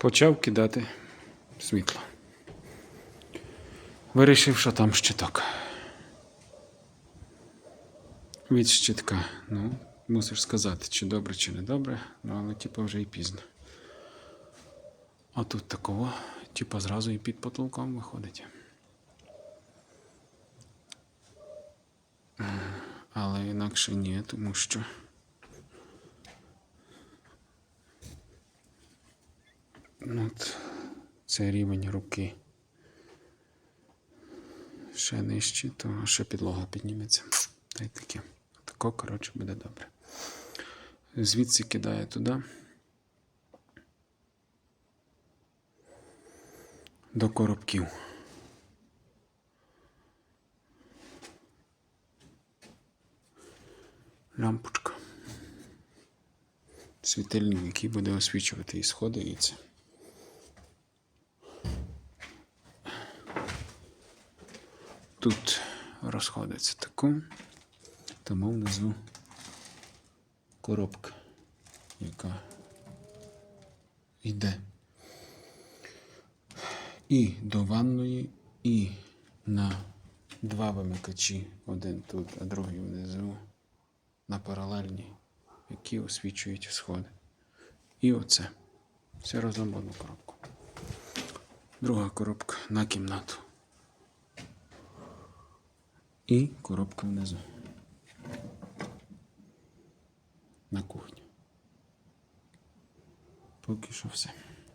почав кидати світло. Вирішив, що там щиток. Від щитка. Ну, мусиш сказати, чи добре, чи не добре, ну, але типу вже і пізно. А тут такого, типу, зразу і під потолком виходить. Але інакше ні, тому що. Ну, От це рівень руки. Ще нижче, то ще підлога підніметься. Та й таке. Тако, коротше, буде добре. Звідси кидає туди. До коробків. Лампочка. Світильник, який буде освічувати і сходи, і це. Тут розходиться таку, тому внизу коробка, яка йде і до ванної, і на два вимикачі, один тут, а другий внизу, на паралельні, які освічують сходи. І оце. Все разом коробку. Друга коробка на кімнату. І коробка внизу. На кухню. Поки що все.